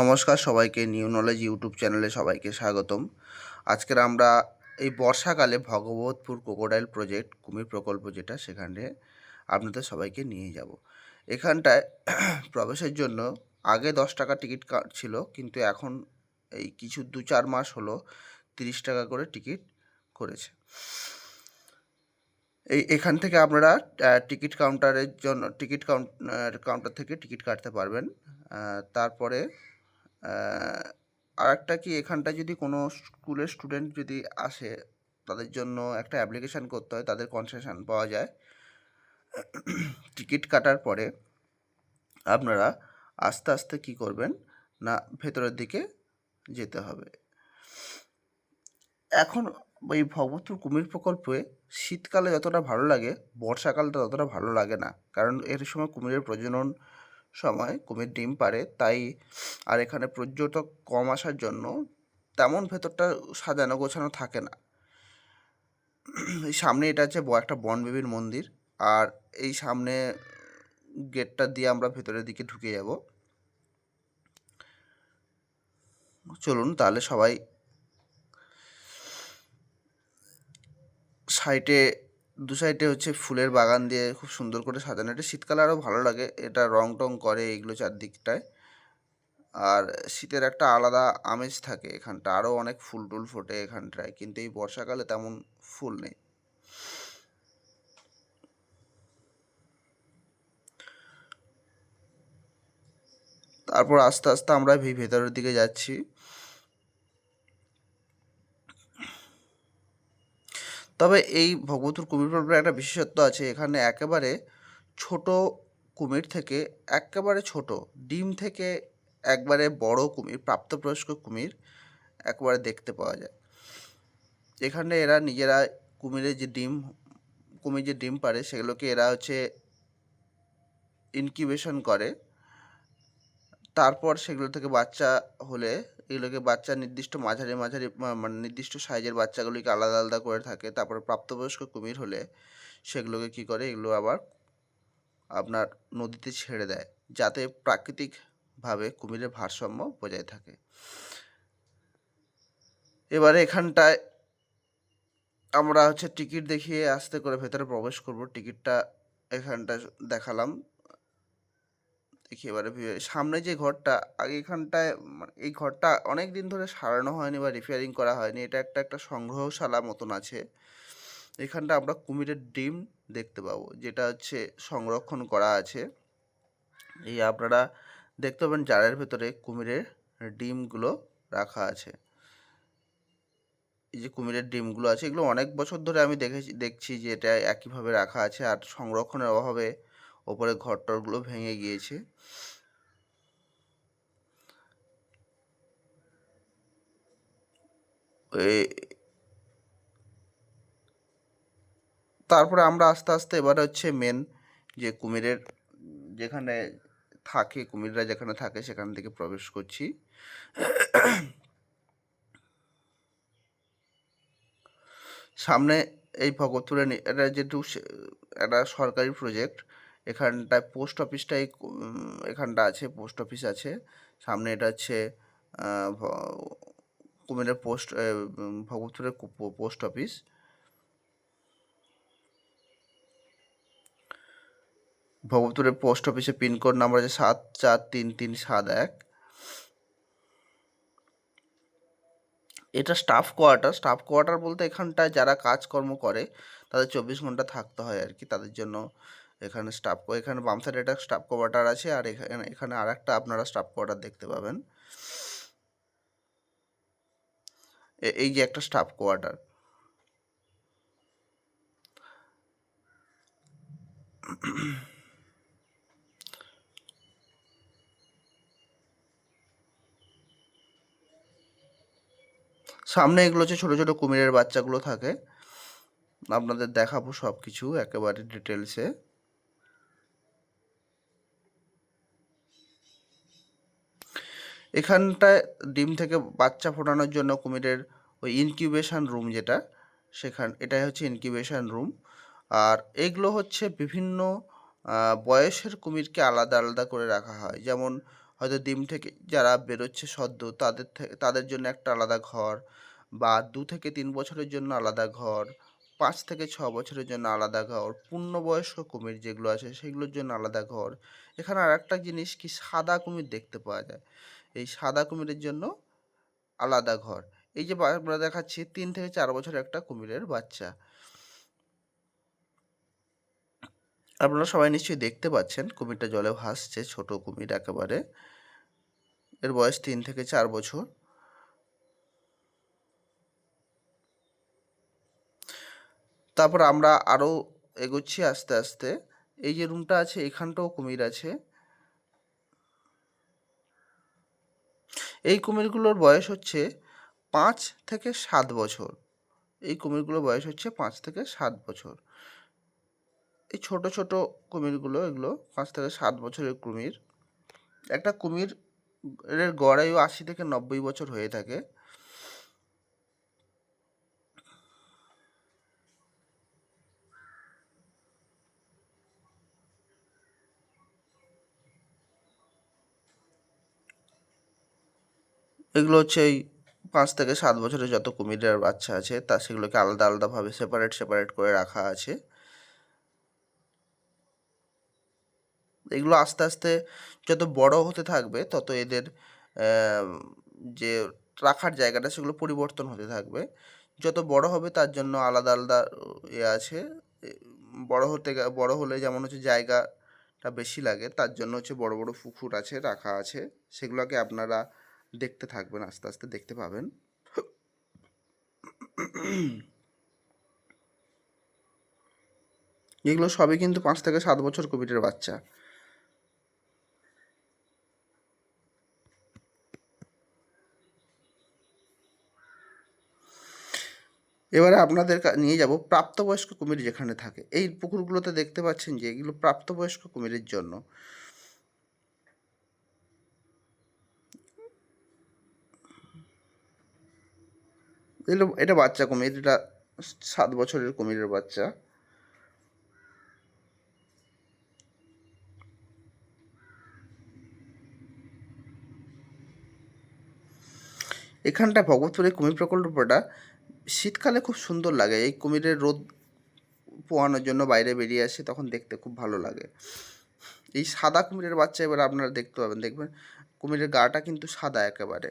নমস্কার সবাইকে new knowledge YouTube চ্যানেলে সবাইকে স্বাগতম। আজকের আমরা এই বর্ষাকালে ভগবতপুর ক্রোকোডাইল প্রজেক্ট কুমির প্রকল্প যেটা, সেখানে আপনাদের সবাইকে নিয়ে যাব। এখানটায় প্রবেশের জন্য আগে দশ টাকা টিকিট ছিল, কিন্তু এখন এই কিছু দু চার মাস হলো, তিরিশ টাকা করে টিকিট করেছে। এই, এখান থেকে আপনারা টিকিট কাউন্টারের জন্য, টিকিট কাউন্ট কাউন্টার থেকে টিকিট কাটতে পারবেন। তারপরে আর একটা কি এখানটা যদি কোনো স্কুলের স্টুডেন্ট যদি আসে, তাদের জন্য একটা অ্যাপ্লিকেশান করতে হয়, তাদের কনসেশন পাওয়া যায়। টিকিট কাটার পরে আপনারা আস্তে আস্তে কি করবেন, না, ভেতরের দিকে যেতে হবে। এখন এই ভগবতপুর কুমির প্রকল্পে শীতকালে যতটা ভালো লাগে, বর্ষাকালটা ততটা ভালো লাগে না। কারণ এর সময় কুমিরের প্রজনন সময় কুমির ডিম পারে তাই আর এখানে পর্যটক কম আসার জন্য তেমন ভেতরটা সাজানো গোছানো থাকে না। এই সামনে এটা ব- একটা বনবেবীর মন্দির, আর এই সামনে গেটটা দিয়ে আমরা ভেতরের দিকে ঢুকে যাব। চলুন তাহলে সবাই সাইডে, দু সাইডে হচ্ছে ফুলের বাগান দিয়ে খুব সুন্দর করে সাজানো। এটা শীতকালে আরও ভালো লাগে। এটা রং টং করে এগুলো চারদিকটায়। আর শীতের একটা আলাদা আমেজ থাকে এখানটা। আরও অনেক ফুল টুল ফোটে এখানটায়, কিন্তু এই বর্ষাকালে তেমন ফুল নেই। তারপর আস্তে আস্তে আমরা ভি- ভেতরের দিকে যাচ্ছি। তবে এই ভগবতুর কুমির প্রকল্পের একটা বিশেষত্ব আছে, এখানে একেবারে ছোট কুমির থেকে একেবারে ছোট, ডিম থেকে একবারে বড় কুমির, প্রাপ্তবয়স্ক কুমির একবারে দেখতে পাওয়া যায়। এখানে এরা নিজেরা কুমিরের যে ডিম, কুমির যে ডিম পারে সেগুলোকে এরা হচ্ছে ইনকিউবেশন করে। তারপর সেগুলো থেকে বাচ্চা হলে এগুলোকে বাচ্চা নির্দিষ্ট মাঝারি মাঝারি মানে নির্দিষ্ট সাইজের বাচ্চাগুলিকে আলাদা আলাদা করে থাকে। তারপরে প্রাপ্তবয়স্ক কুমির হলে সেগুলোকে কি করে? এগুলো আবার আপনার নদীতে ছেড়ে দেয়, যাতে প্রাকৃতিকভাবে কুমিরের ভারসাম্য বজায় থাকে। এবারে এখানটায় আমরা হচ্ছে টিকিট দেখিয়ে আস্তে করে ভেতরে প্রবেশ করব। টিকিটটা এখানটা দেখালাম। দেখি এবারে সামনে যে ঘরটা, আগে এখানটায় মানে এই ঘরটা অনেক দিন ধরে সারানো হয়নি বা রিপেয়ারিং করা হয়নি। এটা একটা একটা সংগ্রহশালা মতন আছে। এখানটা আমরা কুমিরের ডিম দেখতে পাবো, যেটা হচ্ছে সংরক্ষণ করা আছে। এই আপনারা দেখতে পাবেন জারের ভেতরে কুমিরের ডিমগুলো রাখা আছে। এই যে কুমিরের ডিমগুলো আছে, এগুলো অনেক বছর ধরে আমি দেখেছি, দেখছি যে এটা একইভাবে রাখা আছে আর সংরক্ষণের অভাবে ওপরে ঘর ঘরটরগুলো ভেঙে গিয়েছে। তারপরে আমরা আস্তে আস্তে এবার হচ্ছে মেন যে কুমিরের যেখানে থাকে, কুমিররা যেখানে থাকে সেখান থেকে প্রবেশ করছি। সামনে এই ভগতপুরে এটা যেহেতু একটা সরকারি প্রজেক্ট এখানটায় পোস্ট অফিসটাই এখানটা আছে, পোস্ট অফিস আছে। সামনে এটা হচ্ছে কুমিরের পোস্ট ভগতপুরের পোস্ট অফিস। ভগবতুরের পোস্ট অফিসে পিনকোড নাম্বার আছে সাত চার তিন তিন সাত এক। এটা স্টাফ কোয়ার্টার স্টাফ কোয়ার্টার বলতে এখানটায় যারা কাজকর্ম করে, তাদের চব্বিশ ঘণ্টা থাকতে হয় আর কি, তাদের জন্য এখানে স্টাফ এখানে বাম সাইডে একটা স্টাফ কোয়ার্টার আছে আর এখানে এখানে আর একটা আপনারা স্টাফ কোয়ার্টার দেখতে পাবেন। এই যে একটা স্টাফ কোয়ার্টার সামনে এগুলো হচ্ছে ছোটো ছোটো কুমিরের বাচ্চাগুলো থাকে। আপনাদের দেখাবো সব কিছু একেবারে ডিটেলসে এখানটায় ডিম থেকে বাচ্চা ফোটানোর জন্য কুমিরের ওই ইনকিউবেশন রুম যেটা, সেখান, এটাই হচ্ছে ইনকিউবেশন রুম আর এগুলো হচ্ছে বিভিন্ন বয়সের কুমিরকে আলাদা আলাদা করে রাখা হয়। যেমন হয়তো ডিম থেকে যারা বেরোচ্ছে সদ্য, তাদের থেকে তাদের জন্য একটা আলাদা ঘর বা দু থেকে তিন বছরের জন্য আলাদা ঘর, পাঁচ থেকে ছ বছরের জন্য আলাদা ঘর, পূর্ণবয়স্ক কুমির যেগুলো আছে সেগুলোর জন্য আলাদা ঘর। এখানে আর একটা জিনিস কি সাদা কুমির দেখতে পাওয়া যায়। এই সাদা কুমিরের জন্য আলাদা ঘর। এই যে আমরা দেখাচ্ছি, তিন থেকে চার বছরের একটা কুমিরের বাচ্চা। আপনারা সবাই নিশ্চয়ই দেখতে পাচ্ছেন, কুমিরটা জলে ভাসছে, ছোট কুমির একেবারে। এর বয়স তিন থেকে চার বছর। তারপর আমরা আরও এগোচ্ছি আস্তে আস্তে। এই যে রুমটা আছে, এখানটাও কুমির আছে। এই কুমিরগুলোর বয়স হচ্ছে পাঁচ থেকে সাত বছর। এই কুমিরগুলোর বয়স হচ্ছে পাঁচ থেকে সাত বছর। এই ছোট ছোট কুমিরগুলো, এগুলো পাঁচ থেকে সাত বছরের কুমির। একটা কুমির এর গড় আয়ু আশি থেকে নব্বই বছর হয়ে থাকে। এগুলো হচ্ছে এই পাঁচ থেকে সাত বছরের যত কুমিরের বাচ্চা আছে, তা সেগুলোকে আলাদা আলাদাভাবে সেপারেট সেপারেট করে রাখা আছে। এগুলো আস্তে আস্তে যত বড় হতে থাকবে, তত এদের যে রাখার জায়গাটা, সেগুলো পরিবর্তন হতে থাকবে। যত বড় হবে, তার জন্য আলাদা আলাদা এ আছে। বড় হতে বড় হলে যেমন হচ্ছে জায়গাটা বেশি লাগে, তার জন্য হচ্ছে বড় বড় পুকুর আছে, রাখা আছে। সেগুলোকে আপনারা দেখতে থাকবেন, আস্তে আস্তে দেখতে পাবেন। এগুলো সবই কিন্তু পাঁচ থেকে সাত বছর কুমিরের বাচ্চা। এবারে আপনাদের নিয়ে যাব প্রাপ্তবয়স্ক কুমির যেখানে থাকে। এই পুকুরগুলোতে দেখতে পাচ্ছেন যে এগুলো প্রাপ্তবয়স্ক কুমিরের জন্য। এগুলো এটা বাচ্চা কুমির, এটা সাত বছরের কুমিরের বাচ্চা। এখানটা ভগবতপুরের কুমির প্রকল্পটা শীতকালে খুব সুন্দর লাগে। এই কুমিরের রোদ পোয়ানোর জন্য বাইরে বেরিয়ে আসে, তখন দেখতে খুব ভালো লাগে। এই সাদা কুমিরের বাচ্চা এবার আপনারা দেখতে পাবেন। দেখবেন কুমিরের গাটা কিন্তু সাদা একেবারে।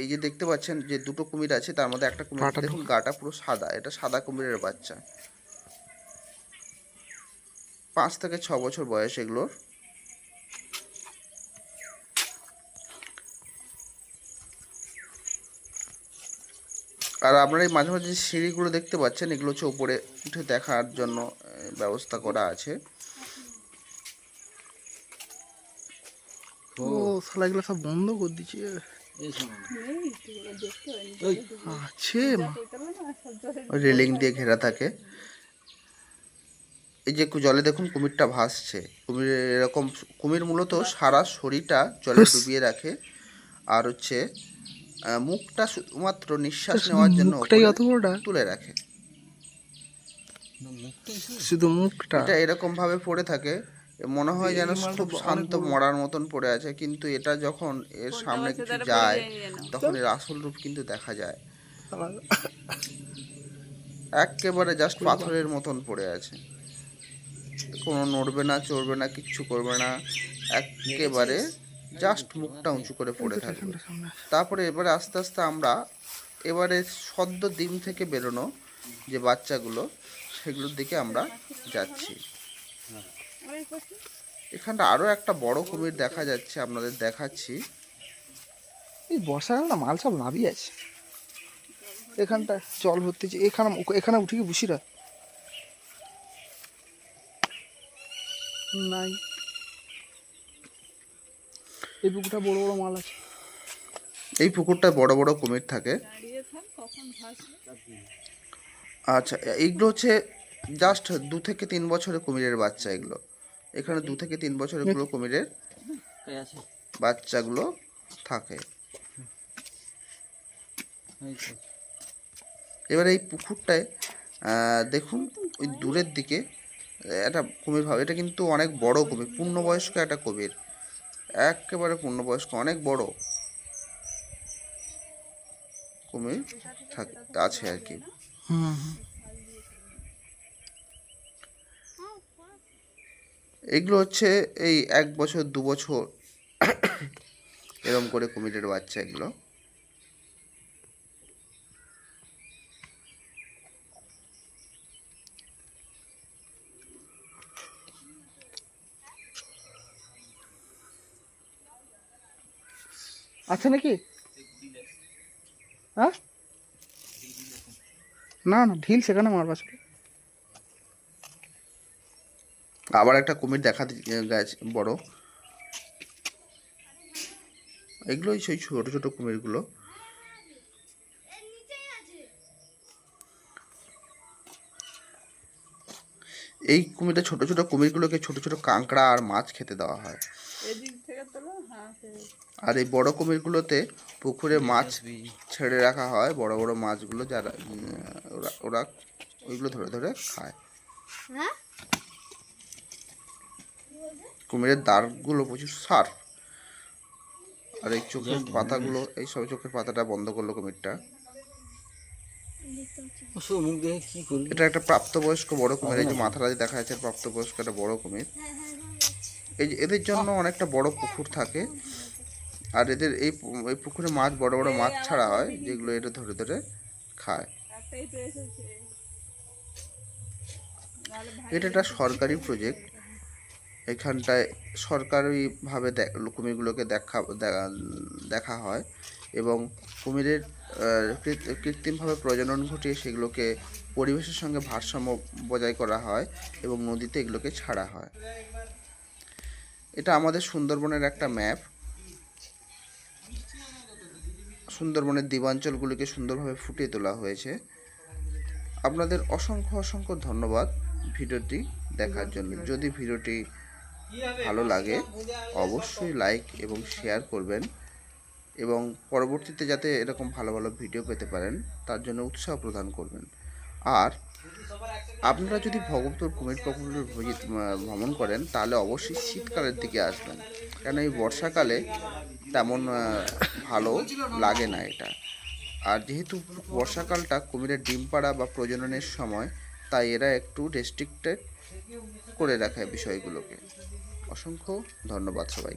এই যে দেখতে পাচ্ছেন যে দুটো কুমির আছে তার মধ্যে একটা কুমির দেখুন গাটা পুরো সাদা এটা সাদা কুমিরের বাচ্চা। পাঁচ থেকে ছ বছর বয়স এগুলোর। আর আপনারা এই মাঝে মাঝে যে সিঁড়িগুলো দেখতে পাচ্ছেন এগুলো হচ্ছে উপরে উঠে দেখার জন্য ব্যবস্থা করা আছে। ও শালা এগুলো সব বন্ধ করে দিচ্ছে। আছে রেলিং দিয়ে ঘেরা থাকে। এই যে জলে দেখুন কুমিরটা ভাসছে। কুমির এরকম কুমির মূলত সারা শরীরটা জলে ডুবিয়ে রাখে। আর হচ্ছে মুখটা শুধুমাত্র নিঃশ্বাস নেওয়ার জন্য তুলে রাখে। শুধু মুখটা? এটা এরকম ভাবে পড়ে থাকে। মনে হয় যেন খুব শান্ত মরার মতন পড়ে আছে কিন্তু এটা যখন এর সামনে কিছু যায় তখন এর আসল রূপ কিন্তু দেখা যায়। একেবারে জাস্ট পাথরের মতন পড়ে আছে। কোনো নড়বে না চড়বে না কিচ্ছু করবে না একেবারে জাস্ট মুখটা উঁচু করে পড়ে থাকবে। তারপরে এবারে আস্তে আস্তে আমরা এবারে সদ্য ডিম থেকে বেরোনো যে বাচ্চাগুলো সেগুলোর দিকে আমরা যাচ্ছি। এখানটা আরও একটা বড় কুমির দেখা যাচ্ছে আপনাদের দেখাচ্ছি। এই বর্ষাকাল না মাল সব নাবি আছে। এখানটা জল ভর্তি এখানে এখানে উঠে কি বুসিরা? নাই। এই পুকুরটা বড় বড় মাল আছে। এই পুকুরটা বড় বড় কুমির থাকে। আচ্ছা এইগুলো হচ্ছে জাস্ট দু থেকে তিন বছরের কুমিরের বাচ্চা এগুলো। এখানে দু থেকে তিন বছরেরগুলো কুমিরের বাচ্চাগুলো থাকে। এবার এই পুকুরটায় আহ, দেখুন ওই দূরের দিকে একটা কুমির ভাব এটা কিন্তু অনেক বড় কুমির পূর্ণবয়স্ক একটা কুমির। একেবারে পূর্ণবয়স্ক অনেক বড় কুমির থাক আছে আর কি। হুম। এগুলো হচ্ছে এই এক বছর, দু বছর এরম করে কুমিরের বাচ্চা এগুলো। আছে নাকি? হ্যাঁ? না না, ঢিল সেখানে মারবা ছিল আবার একটা কুমির দেখা গেছে বড়। এগুলোই সেই ছোট ছোট কুমিরগুলো। এই কুমিরটা ছোট ছোট কুমিরগুলোকে ছোট ছোট কাঁকড়া আর মাছ খেতে দেওয়া হয়। আর এই বড় কুমিরগুলোতে পুকুরে মাছ ছেড়ে রাখা হয় বড় বড় মাছগুলো যারা ওরা ওরা ওইগুলো ধরে ধরে খায়। কুমিরের দাঁড়গুলো প্রচুর সার। আর এই চোখের পাতাগুলো এই সব চোখের পাতাটা বন্ধ করল কুমিরটা। এটা একটা প্রাপ্তবয়স্ক বড় কুমির এই যে মাথাটা যে দেখা যাচ্ছে প্রাপ্তবয়স্ক একটা বড় কুমির। এই যে এদের জন্য অনেকটা বড় পুকুর থাকে। আর এদের এই এই পুকুরে মাছ বড় বড় মাছ ছাড়া হয় যেগুলো এটা ধরে ধরে খায়। এটা একটা সরকারি প্রজেক্ট এখানটায় সরকারিভাবে কুমিরগুলোকে দেখা- দেখা হয় এবং কুমিরের কৃত্রিমভাবে প্রজনন ঘটিয়ে সেগুলোকে পরিবেশের সঙ্গে ভারসাম্য বজায় করা হয় এবং নদীতে এগুলোকে ছাড়া হয়। এটা আমাদের সুন্দরবনের একটা ম্যাপ। সুন্দরবনের দ্বীপাঞ্চলগুলিকে সুন্দরভাবে ফুটিয়ে তোলা হয়েছে। আপনাদের অসংখ্য অসংখ্য ধন্যবাদ ভিডিওটি দেখার জন্য। যদি ভিডিওটি ভালো লাগে, অবশ্যই লাইক এবং শেয়ার করবেন এবং পরবর্তীতে যাতে এরকম ভালো ভালো ভিডিও পেতে পারেন, তার জন্য উৎসাহ প্রদান করবেন। আর আপনারা যদি ভগবতর কুমির প্রকল্পের ভ্রমণ করেন, তাহলে অবশ্যই শীতকালের দিকে আসবেন। কেন এই বর্ষাকালে তেমন ভালো লাগে না এটা। আর যেহেতু বর্ষাকালটা কুমিরের ডিম পাড়া বা প্রজননের সময়, তাই এরা একটু রেস্ট্রিক্টেড করে রাখে বিষয়গুলোকে। অসংখ্য ধন্যবাদ সবাই